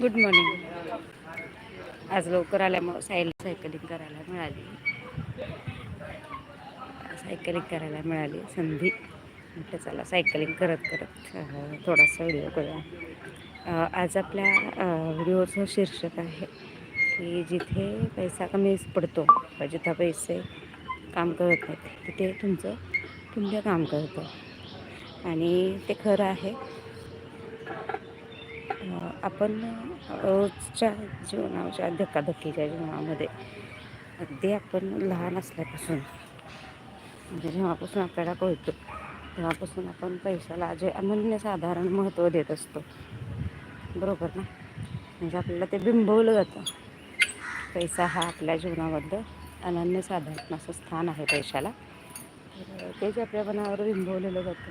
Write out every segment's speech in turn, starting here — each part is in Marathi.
गुड मॉर्निंग आज लवकर आल्यामुळं साईल सायकलिंग करायला मिळाली. सायकलिंग करायला मिळाली. संधी. म्हटलं चला सायकलिंग करत करत थोडासा व्हिडिओ करूया. आज आपल्या व्हिडिओचं शीर्षक आहे की जिथे पैसा कमी पडतो जिथं पैसे काम करत नाहीत तिथे तुमचं पुण्य काम करतं. आणि ते खरं आहे. आपण रोजच्या जीवनाच्या धकाधकीच्या जीवनामध्ये अगदी आपण लहान असल्यापासून म्हणजे जेव्हापासून आपल्याला कळतो तेव्हापासून आपण पैशाला जे अनन्यसाधारण महत्त्व देत असतो. बरोबर ना? म्हणजे आपल्याला ते बिंबवलं जातं. पैसा हा आपल्या जीवनामधलं अनन्यसाधारण असं स्थान आहे पैशाला. तर ते जे आपल्या मनावर बिंबवलेलं जातं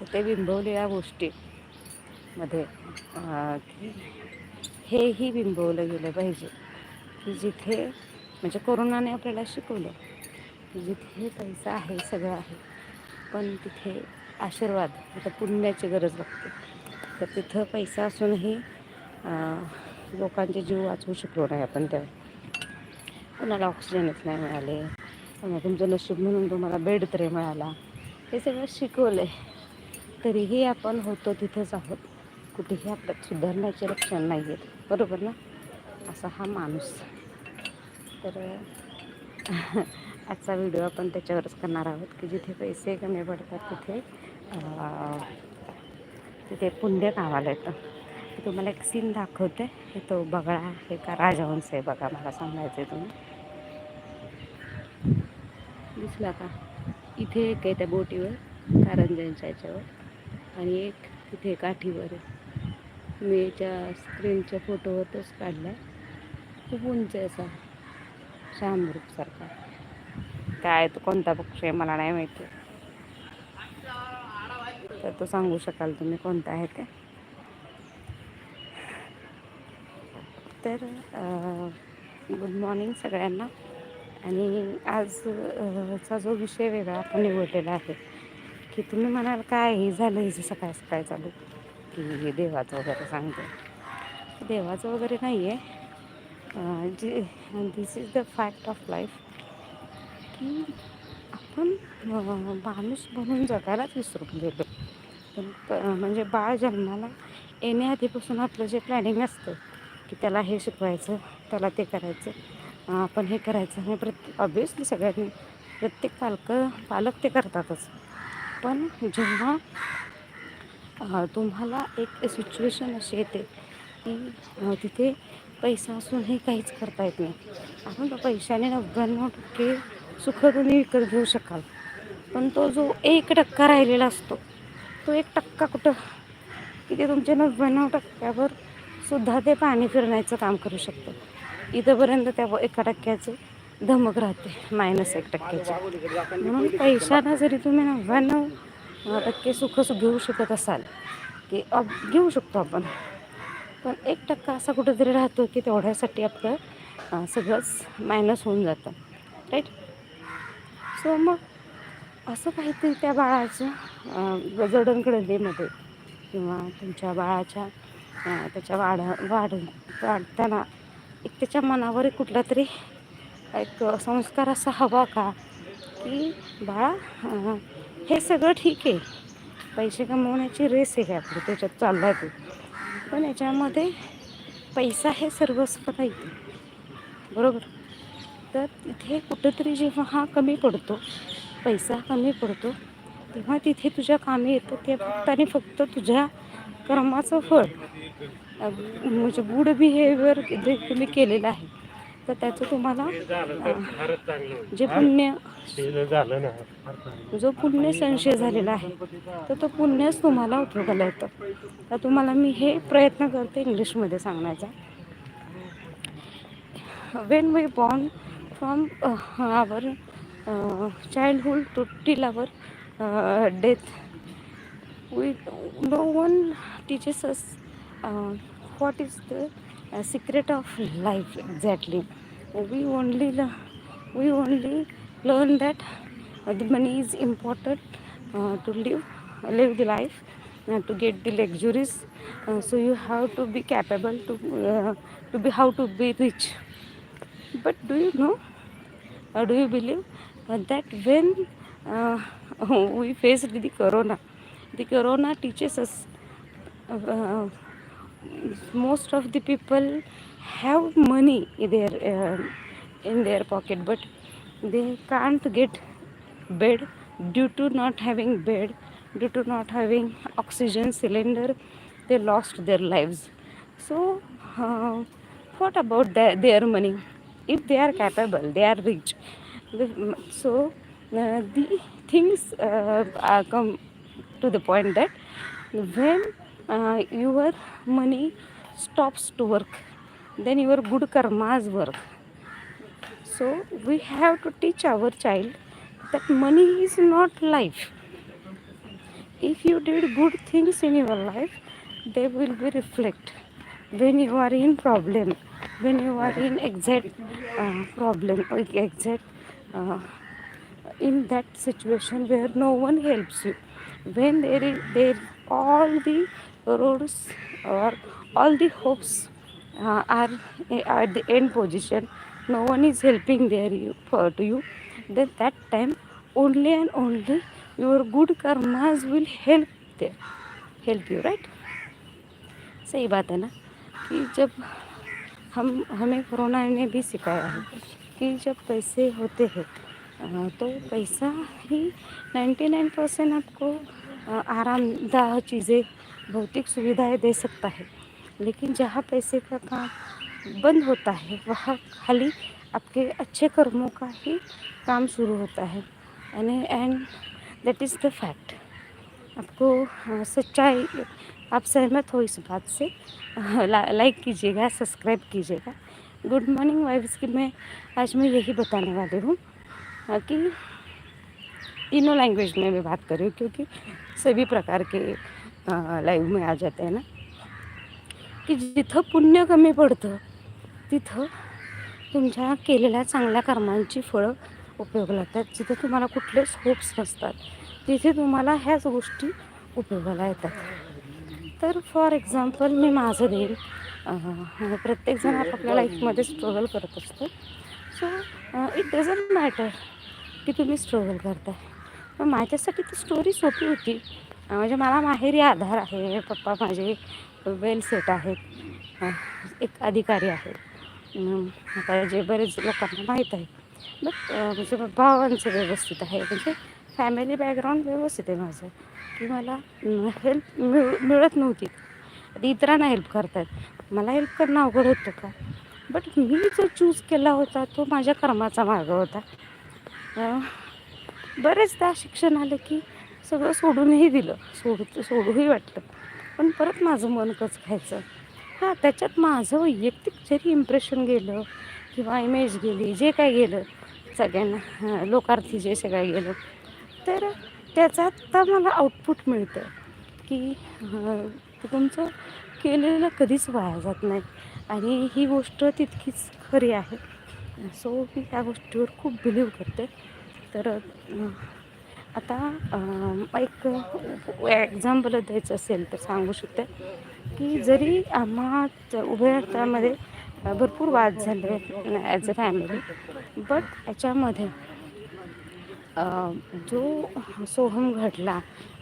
तर ते बिंबवलेल्या गोष्टी मध्ये हेही बिंबवलं गेलं पाहिजे. की जिथे म्हणजे कोरोनाने आपल्याला शिकवलं की जिथे पैसा आहे सगळं आहे पण तिथे आशीर्वाद तिथं पुण्याची गरज लागते तर तिथं पैसा असूनही लोकांचे जीव वाचवू शकलो नाही आपण तेव्हा कुणाला ऑक्सिजनच नाही मिळाले पुन्हा तुमचं नशीब म्हणून तुम्हाला बेड तरी मिळाला. हे सगळं शिकवलं आहे तरीही आपण होतो तिथेच आहोत. कुठेही आपल्यात सुधारण्याचे लक्षण नाही आहेत बरोबर ना? असा हा माणूस. तर आजचा व्हिडिओ आपण त्याच्यावरच करणार आहोत की जिथे पैसे कमी पडतात तिथे तिथे पुण्य कामाला येतं. तुम्हाला एक सीन दाखवते. हे तो बगळा हे का राजहंस आहे बघा मला सांगायचं आहे तुम्ही. दिसला का? इथे एक आहे त्या बोटीवर कारंजांच्या याच्यावर. आणि एक तिथे काठीवर आहे. मी याच्या स्क्रीनच्या फोटोवरच काढला खूप उंच आहे असा. सारखा. काय तो कोणता पक्ष आहे मला नाही माहिती. तर तो सांगू शकाल तुम्ही कोणता आहे ते? तर गुड मॉर्निंग सगळ्यांना. आणि आजचा जो विषय वेगळा आपण निवडलेला आहे की तुम्ही म्हणाल काय हे झालं हे सकाळ सकाळी चालू. की देवाचं वगैरे सांगते. देवाचं वगैरे नाही आहे. जे this is the fact of life की आपण माणूस बनून जगायलाच विसरून गेलो. पण म्हणजे बाळ जन्माला येण्याआधीपासून आपलं जे प्लॅनिंग असतं की त्याला हे शिकवायचं त्याला ते करायचं आपण हे करायचं हे प्रत्येक ऑब्वियसली सगळ्यांनी प्रत्येक पालक पालक ते करतातच. पण जेव्हा तुम्हाला एक सिच्युएशन अशी येते की तिथे पैसा असूनही काहीच करता येत नाही. आपण पैशाने नव्याण्णव टक्के सुख तुम्ही विकत घेऊ शकाल. पण तो जो एक टक्का राहिलेला असतो तो एक टक्का कुठं? की ते तुमच्या नव्याण्णव टक्क्यावर सुद्धा ते पाणी फिरण्याचं काम करू शकतं. इथंपर्यंत त्या एका टक्क्याचं धमक राहते मायनस एक टक्क्याचे. म्हणून पैशानं जरी तुम्ही नव्याण्णव टक्के सुख घेऊ शकत असाल की घेऊ शकतो आपण. पण एक टक्का असा कुठंतरी राहतो की तेवढ्यासाठी आपलं सगळंच मायनस होऊन जातं. राईट सो मग असं काहीतरी त्या बाळाचं जडणघडणीमध्ये किंवा तुमच्या बाळाच्या त्याच्या वाढ वाढ वाढताना एक त्याच्या मनावर एक कुठला तरी एक संस्कार असा हवा का? की बाळा हे सगळं ठीक आहे. पैसे कमवण्याची रेस आहे आपली त्याच्यात चालला तो. पण याच्यामध्ये पैसा हे सर्वस्व येते बरोबर? तर तिथे कुठंतरी जेव्हा हा कमी पडतो पैसा कमी पडतो तेव्हा तिथे तुझ्या कामी येतं. ते फक्त आणि फक्त तुझ्या कर्माचं फळ. म्हणजे गुड बिहेवियर जे तुम्ही केलेलं आहे. तर त्याचं तुम्हाला जे पुण्य जो पुण्य संशय झालेला आहे तर तो पुण्यच तुम्हाला उपयोगाला येतं तर. तुम्हाला मी हे प्रयत्न करते इंग्लिशमध्ये सांगण्याचा. When we born from our childhood to till our death we no one teaches us what is the uh, secret of life exactly. We only we only learn that uh, the money is important uh, to live live the life to get the luxuries. Uh, so you have to be capable to uh, to be how to be rich. But do you know or do you believe uh, that when uh, we faced the corona the corona teaches us uh, most of the people have money in their uh, in their pocket but they can't get bed due to not having bed due to not having oxygen cylinder they lost their lives. So uh, what about their, their money? If they are capable they are rich. So uh, the things uh, come to the point that when uh, your money stops to work. Then your good karmas work. So we have to teach our child that money is not life. If you did good things in your life they will be reflect. When you are in problem when you are in exact uh, problem exact uh, in that situation where no one helps you. When there is there all the roads or all the hopes uh, are at the end position no one is helping there you for to you then that time only and only your good karmas will help there help you right सही बात है ना कि जब हम हमें कोरोना ने भी सिखाया है कि जब पैसे होते हैं तो पैसा ही 99 परसेंट आपको अ, आरामदाह चीज़ें भौतिक सुविधाएँ दे सकता है। लेकिन जहाँ पैसे का काम बंद होता है वहाँ खाली आपके अच्छे कर्मों का ही काम शुरू होता है। यानी and that is the fact आपको सच्चाई आप सहमत हो इस बात से अ, ला- लाइक कीजिएगा सब्सक्राइब कीजिएगा। गुड मॉर्निंग वाइफ्स की मैं आज मैं यही बताने वाली हूँ अ, कि तीनों लैंग्वेज में मैं बात कर रही हूँ क्योंकि सभी प्रकार के लाईव्ह में आ जाते हैं ना। की जिथं पुण्य कमी पडतं तिथं तुमच्या केलेल्या चांगल्या कर्मांची फळं उपयोग लागतात जिथे तुम्हाला कुठलेच होप्स नसतात तिथे तुम्हाला ह्याच गोष्टी उपयोगाला येतात. तर फॉर एक्झाम्पल मी माझं देईन. प्रत्येकजण आपापल्या लाईफमध्ये स्ट्रगल करत असतो. सो इट डझंट मॅटर की तुम्ही स्ट्रगल करताय. मग माझ्यासाठी ती स्टोरी सोपी होती. म्हणजे मला माहेरी आधार आहे पप्पा माझे वेल सेट आहेत एक अधिकारी आहेत. आता जे बरेच लोकांना माहीत आहे. बट म्हणजे भावांचं व्यवस्थित आहे. म्हणजे फॅमिली बॅकग्राऊंड व्यवस्थित आहे माझं. की मला हेल्प मिळ मिळत नव्हती. इतरांना हेल्प करतात मला हेल्प करणं अवघड होतं का? बट मी जो चूज केला होता तो माझ्या कर्माचा मार्ग होता. बरेचदा शिक्षण आलं की सगळं सोडूनही दिलं. सोडू सोडूही वाटलं. पण परत माझं मन कच खायचं? हां त्याच्यात माझं वैयक्तिक जरी इम्प्रेशन गेलं किंवा इमेज गेली जे काय गेलं सगळ्यांना लोकार्थी जे सगळं गेलं तर त्याचा आत्ता मला आउटपुट मिळतं. की तुमचं केलेलं कधीच वाया जात नाही. आणि ही गोष्ट तितकीच खरी आहे. सो मी त्या गोष्टीवर खूप बिलीव करते. तर आता एक एक्झाम्पल द्यायचं असेल तर सांगू शकते की जरी आम्हा उभयतामध्ये भरपूर वाद झाले ॲज अ फॅमिली बट याच्यामध्ये जो सोहम घडला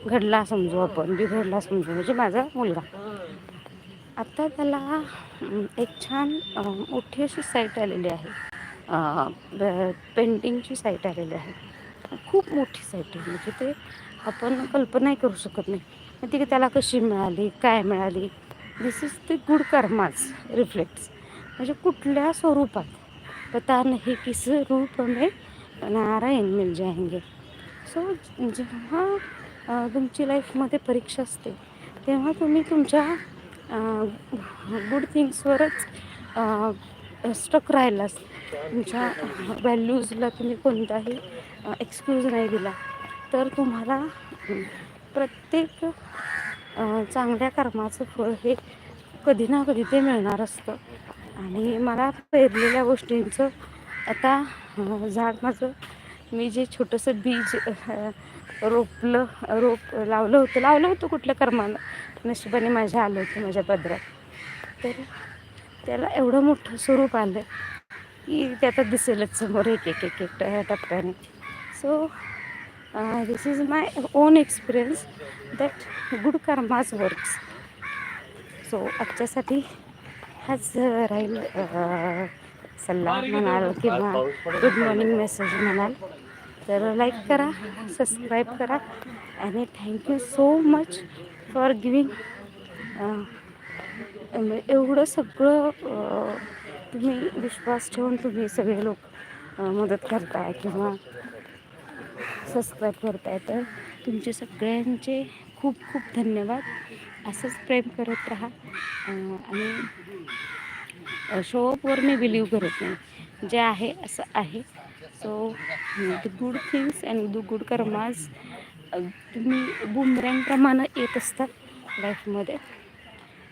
घडला समजू आपण बिघडला समजू म्हणजे माझा मुलगा. आता त्याला एक छान मोठी अशी साईट आलेली आहे. पेंटिंगची साईट आलेली आहे. खूप मोठी साईट आहे. म्हणजे ते आपण कल्पनाही करू शकत नाही. मग ती त्याला कशी मिळाली काय मिळाली? This is the good karmas reflects म्हणजे कुठल्या स्वरूपात? पता नाही किस रूप में नारायण मिल जाएंगे सो जेव्हा तुमची लाईफमध्ये परीक्षा असते तेव्हा तुम्ही तुमच्या गुड थिंग्सवरच स्टक राहिलास. तुमच्या व्हॅल्यूजला तुम्ही कोणताही एक्सक्यूज नाही दिला. तर तुम्हाला प्रत्येक चांगल्या कर्माचं फळ हे कधी ना कधी ते मिळणार असतं. आणि मला पेरलेल्या गोष्टींचं आता झाड माझं मी जे छोटंसं बीज रोपलं रोप लावलं होतं लावलं होतं कुठल्या कर्मानं नशिबाने माझ्या आलं होतं माझ्या पदरात. तर त्याला एवढं मोठं स्वरूप आलं की ते आता दिसेलच समोर एक एक एक एक टप्प्याने. So this is my own experience that good karmas works so आजच्यासाठी हाच राहील अ, सल्ला म्हणाल किंवा गुड मॉर्निंग मेसेज म्हणाल. तर लाईक करा सबस्क्राईब करा. आणि thank you so much for giving एवढं सगळं तुम्ही विश्वास ठेवून तुम्ही सगळे लोक मदत करताय किंवा सबस्क्राईब करताय तर तुमचे सगळ्यांचे खूप खूप धन्यवाद. असंच प्रेम करत राहा. आणि शोअपवर मी बिलीव करत नाही. जे आहे असं आहे. So the good things and the good karmas तुम्ही बुमरँगप्रमाणे येत असतात लाईफमध्ये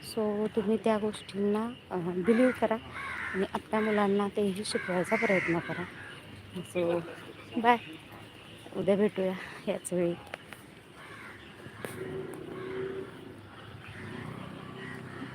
सो तुम्ही त्या गोष्टींना बिलीव करा आणि आपल्या मुलांना तेही शिकवायचा प्रयत्न करा. सो बाय उद्या भेटूया याच वेळी.